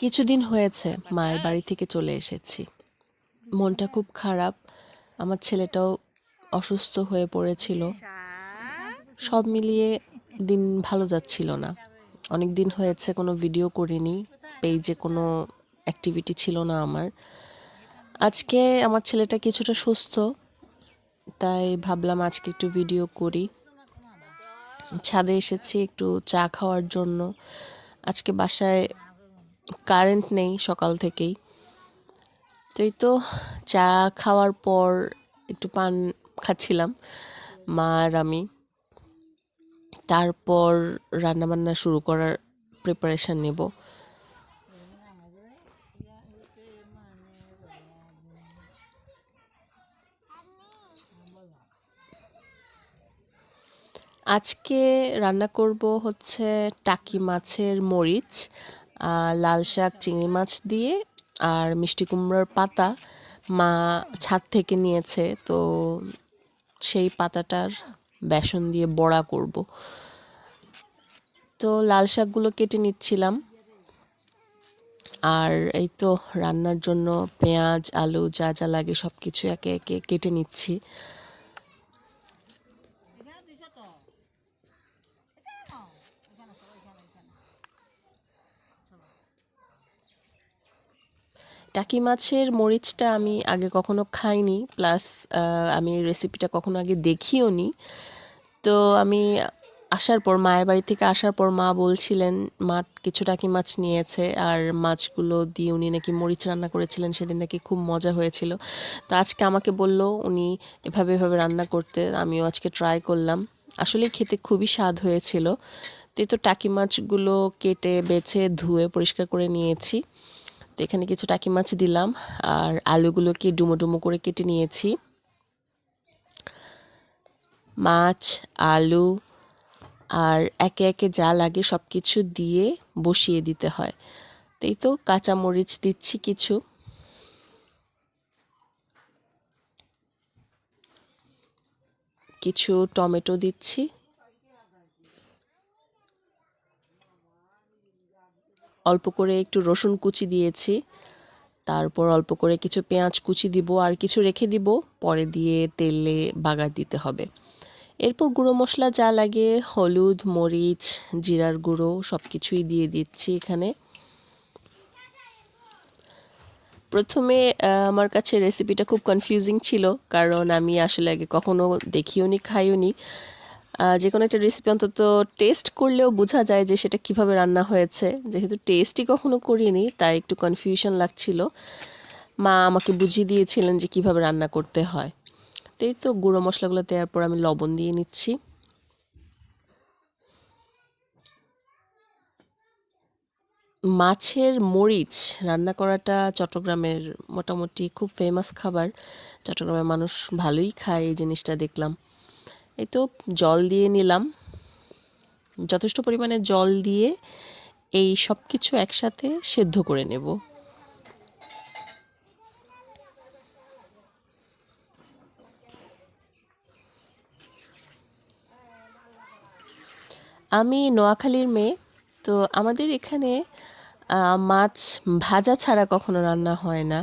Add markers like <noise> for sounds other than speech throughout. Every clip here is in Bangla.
কিছুদিন হয়েছে মায়ের বাড়ি থেকে চলে এসেছি। মনটা খুব খারাপ। আমার ছেলেটাও অসুস্থ হয়ে পড়েছিল। সব মিলিয়ে দিন ভালো যাচ্ছিল না। অনেক দিন হয়েছে কোনো ভিডিও করিনি, পেজে কোনো অ্যাক্টিভিটি ছিল না আমার। আজকে আমার ছেলেটা কিছুটা সুস্থ, তাই ভাবলাম আজকে একটু ভিডিও করি। ছাদে এসেছি একটু চা খাওয়ার জন্য। আজকে বাসায় কারেন্ট নেই সকাল থেকেই। তো তো চা খাওয়ার পর একটু পান খাচ্ছিলাম, মা আর আমি। তারপর রান্নাবান্না শুরু করার প্রিপারেশন নেব। আজকে রান্না করব হচ্ছে টাকি মাছের মরিচ লাল শাক, চিংড়ি মাছ দিয়ে আর মিষ্টি কুমড়োর পাতা মা ছাদ থেকে নিয়েছে। তো সেই পাতাটার বেসন দিয়ে বড়া করব। তো লাল শাকগুলো কেটে নিচ্ছিলাম। আর এই তো রান্নার জন্য পেঁয়াজ, আলু যা যা লাগে সব কিছু একে একে কেটে নিচ্ছি। টাকি মাছের মরিচটা আমি আগে কখনো খাইনি প্লাস আমি রেসিপিটা কখনো আগে দেখিও নি। তো আমি আসার পর, মায়ের বাড়ি থেকে আসার পর মা বলছিলেন, মা কিছু টাকি মাছ নিয়েছে আর মাছগুলো দিয়ে উনি নাকি মরিচ রান্না করেছিলেন, সেদিন নাকি খুব মজা হয়েছিল। তো আজকে আমাকে বলল, উনি এভাবে এভাবে রান্না করতে, আমিও আজকে ট্রাই করলাম। আসলে খেতে খুবই স্বাদ হয়েছিল। তো টাকি মাছগুলো কেটে, বেছে, ধুয়ে, পরিষ্কার করে নিয়েছি। তো এখানে কিছু টাকি মাছ দিলাম আর আলুগুলোকে ডুমো ডুমো করে কেটে নিয়েছি। মাছ, আলু আর একে একে যা লাগে সব কিছু দিয়ে বসিয়ে দিতে হয়। তাই তো কাঁচা মরিচ দিচ্ছি কিছু। কিছু টমেটো দিচ্ছি। অল্প করে একটু রসুন কুচি দিয়েছি। তারপর অল্প করে কিছু পেঁয়াজ কুচি দিব আর কিছু রেখে দিব। পরে দিয়ে তেলে বাগার দিতে হবে। এরপর গুঁড়ো মশলা যা লাগে, হলুদ, মরিচ, জিরার গুঁড়ো সব কিছুই দিয়ে দিচ্ছি এখানে। প্রথমে আমার কাছে রেসিপিটা খুব কনফিউজিং ছিল, কারণ আমি আসলে আগে কখনো দেখিও নি খাইও নি যে কোনো একটা রেসিপি অন্তত টেস্ট করলেও বোঝা যায় যে সেটা কীভাবে রান্না হয়েছে। যেহেতু টেস্টই কখনো করিনি, তাই একটু কনফিউশন লাগছিল। মা আমাকে বুঝিয়ে দিয়েছিলেন যে কীভাবে রান্না করতে হয়। তো এই তো গুঁড়ো মশলাগুলো দেওয়ার পর আমি লবণ দিয়ে নিচ্ছি। মাছের মরিচ রান্না করাটা চট্টগ্রামের মোটামুটি খুব ফেমাস খাবার। চট্টগ্রামের মানুষ ভালোই খায় এই জিনিসটা দেখলাম। এই তো জল দিয়ে নিলাম। যথেষ্ট পরিমাণে জল দিয়ে এই সব কিছু একসাথে সেদ্ধ করে নেব। আমি নোয়াখালীর মেয়ে, তো আমাদের এখানে মাছ ভাজা ছাড়া কখনো রান্না হয় না।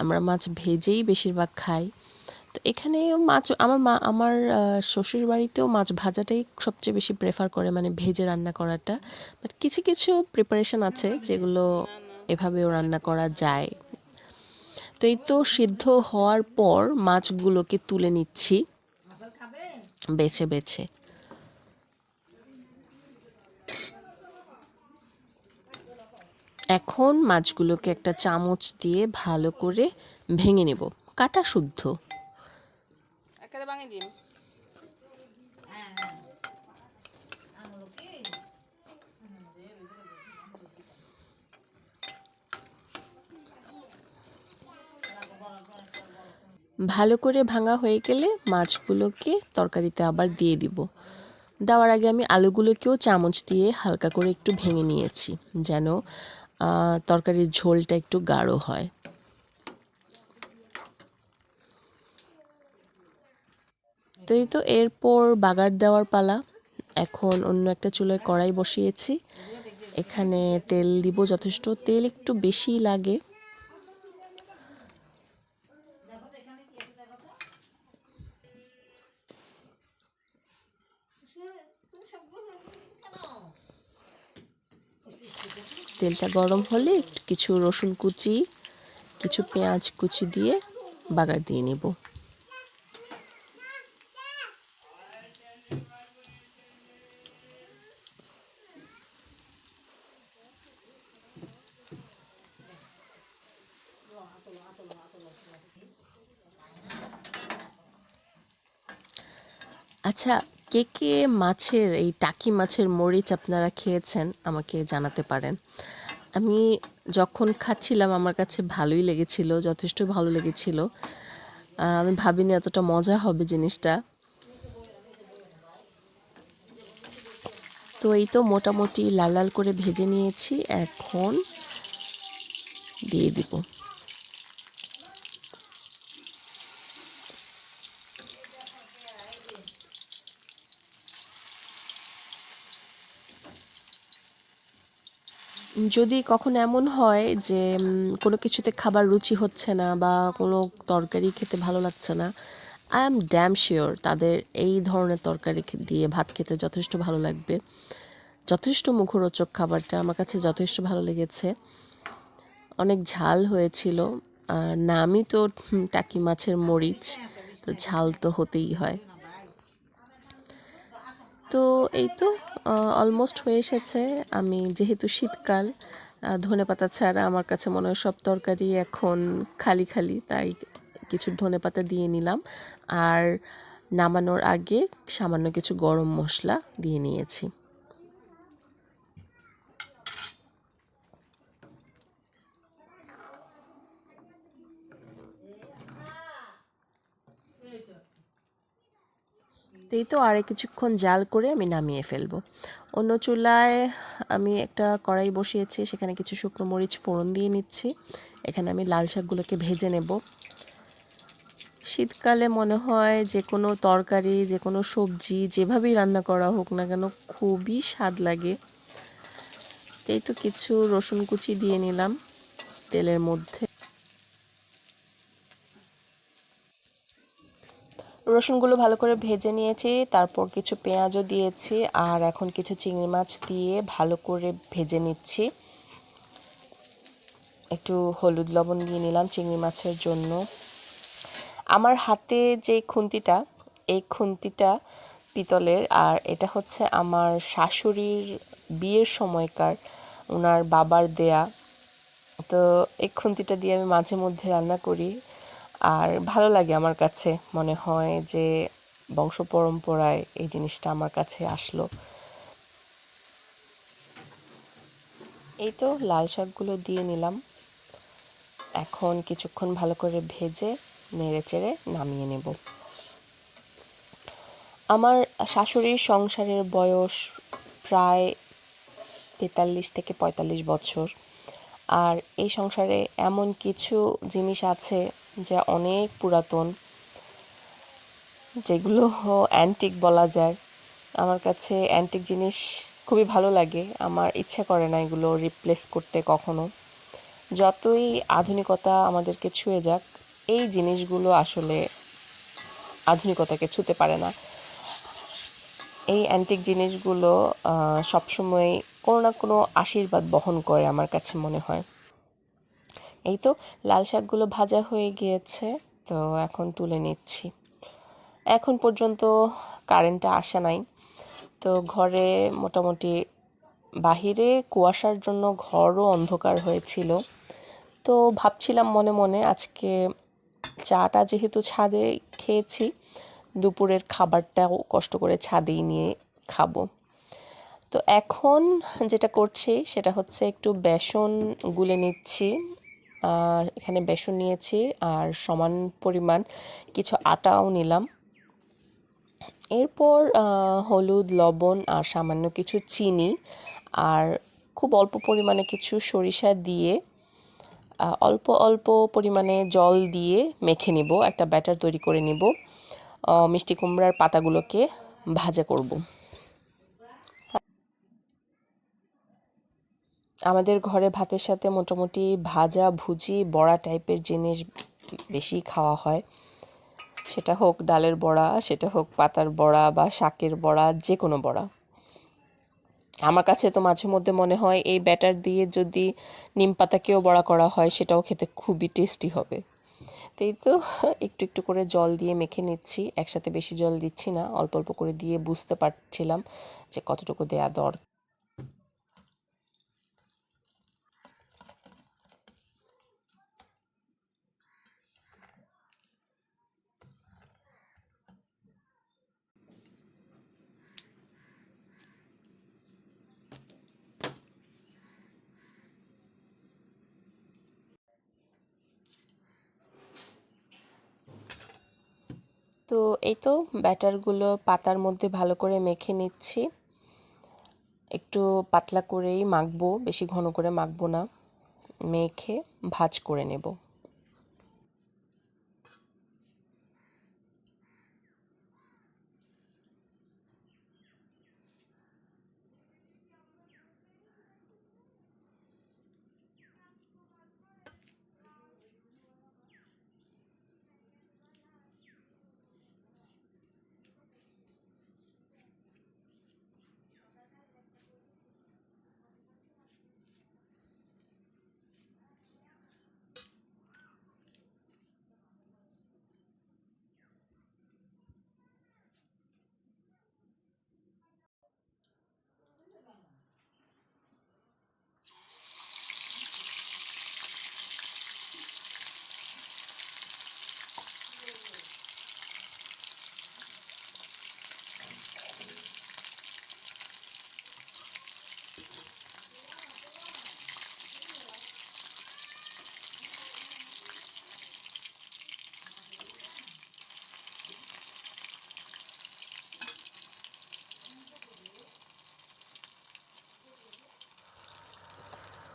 আমরা মাছ ভেজেই বেশিরভাগ খাই। তো এখানে মাছ, আমার মা, আমার শ্বশুর বাড়িতেও মাছ ভাজাটাই সবচেয়ে বেশি প্রেফার করে মানে ভেজে রান্না করাটা। বাট কিছু কিছু প্রিপারেশন আছে যেগুলো এভাবেও রান্না করা যায়। তো এই তো সিদ্ধ হওয়ার পর মাছগুলোকে তুলে নিচ্ছি। বেছে বেছে। এখন মাছগুলোকে একটা চামচ দিয়ে ভালো করে ভেঙে নেব। কাটা শুদ্ধ। একেবারে ভাঙে দিম ভালো করে ভাঙা হয়ে গেলে মাছগুলোকে তরকারিতে আবার দিয়ে দিব। দেওয়ার আগে আমি আলুগুলোকেও চামচ দিয়ে হালকা করে একটু ভেঙে নিয়েছি, যেন তরকারির ঝোলটা একটু গাঢ় হয়। তো এই তো এরপর বাগার দেওয়ার পালা। এখন অন্য একটা চুলায় কড়াই বসিয়েছি। এখানে তেল দিব যথেষ্ট। তেল একটু বেশি লাগে। তেলটা গরম হলে কিছু রসুন কুচি, কিছু পেঁয়াজ কুচি দিয়ে বাগার দিয়ে নেব। আচ্ছা কে কে মাছের, এই টাকি মাছের মরিচ আপনারা খেয়েছেন? আমাকে জানাতে পারেন। আমি যখন খাচ্ছিলাম, আমার কাছে ভালোই লেগেছিল, যথেষ্ট ভালো লেগেছিল। আমি ভাবিনি এতটা মজা হবে জিনিসটা। তো এই তো মোটামুটি লাল লাল করে ভেজে নিয়েছি। এখন দিয়ে দিব। যদি কখনো এমন হয় যে কোনো কিছুতে খাবার রুচি হচ্ছে না বা কোনো তরকারি খেতে ভালো লাগছে না আই এম ড্যাম শিওর তাদের এই ধরনের তরকারি দিয়ে ভাত খেতে যথেষ্ট ভালো লাগবে। যথেষ্ট মুখরোচক খাবারটা আমার কাছে যথেষ্ট ভালো লেগেছে। অনেক ঝাল হয়েছিল। আর নামই তো টাকি মাছের মরিচ, তো ঝাল তো হতেই হয়। তো এই তো অলমোস্ট হয়ে এসেছে। আমি যেহেতু শীতকাল ধনে পাতা ছাড়া আমার কাছে মনে হয় সব তরকারি এখন খালি খালি, তাই কিছু ধনে পাতা দিয়ে নিলাম। আর নামানোর আগে সামান্য কিছু গরম মশলা দিয়ে নিয়েছি। এই তো আর কিছুক্ষণ জাল করে আমি নামিয়ে ফেলব। অন্য চুলায় আমি একটা কড়াই বসিয়েছি, সেখানে কিছু শুকনো মরিচ ফোড়ন দিয়ে নিচ্ছি। এখানে আমি লাল শাকগুলোকে ভেজে নেব। শীতকালে মনে হয় যে কোনো তরকারি যে কোনো সবজি যেভাবেই রান্না করা হোক না কেন খুবই স্বাদ লাগে। এই তো কিছু রসুন কুচি দিয়ে নিলাম তেলের মধ্যে। রসুনগুলো ভালো করে ভেজে নিয়েছি, তারপর কিছু পেঁয়াজও দিয়েছি, আর এখন কিছু চিংড়ি মাছ দিয়ে ভালো করে ভেজে নিচ্ছি। একটু হলুদ লবণ দিয়ে নিলাম চিংড়ি মাছের জন্য। আমার হাতে যে খুন্তিটা, এই খুন্তিটা পিতলের, আর এটা হচ্ছে আমার শাশুড়ির বিয়ের সময়কার ওনার বাবার দেয়া। তো এই খুন্তিটা দিয়ে আমি মাঝে মধ্যে রান্না করি। আর ভালো লাগে আমার কাছে মনে হয় যে বংশ পরম্পরায় এই জিনিসটা আমার কাছে আসলো। এই তো লাল শাকগুলো দিয়ে নিলাম। এখন কিছুক্ষণ ভালো করে ভেজে, নেড়ে চেড়ে নামিয়ে নেব। আমার শাশুড়ির সংসারের বয়স প্রায় তেতাল্লিশ থেকে পঁয়তাল্লিশ বছর। আর এই সংসারে এমন কিছু জিনিস আছে যা অনেক পুরাতন, যেগুলো অ্যান্টিক বলা যায়। আমার কাছে অ্যান্টিক জিনিস খুবই ভালো লাগে। আমার ইচ্ছা করে না এগুলো রিপ্লেস করতে কখনো। যতই আধুনিকতা আমাদেরকে ছুঁয়ে যাক, এই জিনিসগুলো আসলে আধুনিকতাকে ছুঁতে পারে না। এই অ্যান্টিক জিনিসগুলো সবসময় কোনো না কোনো আশীর্বাদ বহন করে আমার কাছে মনে হয়। এই তো লাল শাকগুলো ভাজা হয়ে গিয়েছে, তো এখন তুলে নিচ্ছি। এখন পর্যন্ত কারেন্টটা আসে নাই, তো ঘরে মোটামুটি বাহিরে কুয়াশার জন্য ঘরও অন্ধকার হয়েছিল। তো ভাবছিলাম মনে মনে আজকে চাটা যেহেতু ছাদে খেয়েছি, দুপুরের খাবারটাও কষ্ট করে ছাদেই নিয়ে খাব। তো এখন যেটা করছি সেটা হচ্ছে একটু বেসন গুলে নিচ্ছি এখানে বেসন নিয়েছি আর সমান পরিমাণ কিছু আটাও নিলাম। এরপর হলুদ, লবণ আর সামান্য কিছু চিনি আর খুব অল্প পরিমাণে কিছু সরিষা দিয়ে অল্প অল্প পরিমাণে জল দিয়ে মেখে নিব, একটা ব্যাটার তৈরি করে নিব। মিষ্টি কুমড়ার পাতাগুলোকে ভাজা করব। আমাদের ঘরে ভাতের সাথে মোটামুটি ভাজা, ভুজি, বড়া টাইপের জিনিস বেশি খাওয়া হয়। সেটা হোক ডালের বড়া, সেটা হোক পাতার বড়া বা শাকের বড়া যে কোনো বড়া। আমার কাছে তো মাঝে মধ্যে মনে হয় এই ব্যাটার দিয়ে যদি নিম পাতাকেও বড়া করা হয়, সেটাও খেতে খুবই টেস্টি হবে। তো এই তো একটু একটু করে জল দিয়ে মেখে নিচ্ছি। একসাথে বেশি জল দিচ্ছি না, অল্প অল্প করে দিয়ে বুঝতে পারছিলাম যে কতটুকু দেয়া দর তো এই তো ব্যাটারগুলো পাতার মধ্যে ভালো করে মেখে নিচ্ছি। একটু পাতলা করেই মাখবো, বেশি ঘন করে মাখবো না। মেখে ভাজ করে নেব।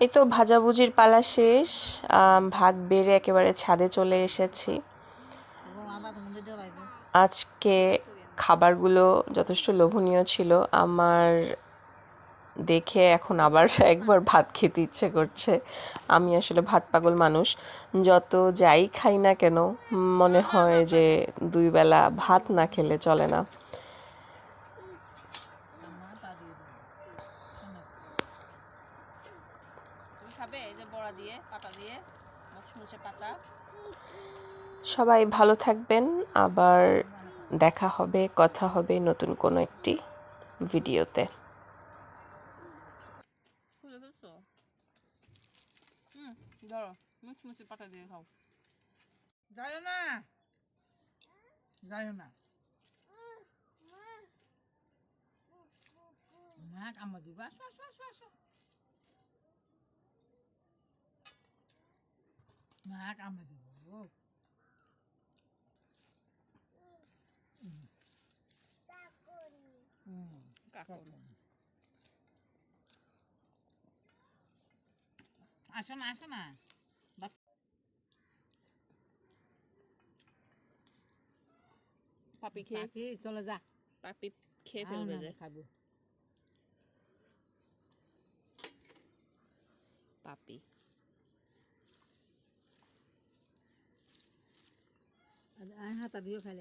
এই তো ভাজাভুজির পালা শেষ ভাত বেড়ে একেবারে ছাদে চলে এসেছি। আজকে খাবারগুলো যথেষ্ট লোভনীয় ছিল। আমার দেখে এখন আবার <laughs> একবার ভাত খেতে ইচ্ছে করছে। আমি আসলে ভাত পাগল মানুষ। যত যাই খাই না কেন, মনে হয় যে দুই বেলা ভাত না খেলে চলে না তুমি খাবে এই যে বড়া দিয়ে পাতা দিয়ে মচমুচে পাতা সবাই ভালো থাকবেন। আবার দেখা হবে কথা হবে নতুন কোনো একটি ভিডিওতে। ধরো মুচমুচে পাতা দিয়ে খাও। যাইও না। যাইও না। মা কাম দিবা। আসো আসো আসো আসো। মা কাম দিব। কাকুন। আসো না আসো না পাপি খেয়ে চলে যা। পাপি খেয়ে ফেলবে যে। খাব। পাপি। হাতা দিও খাইলে।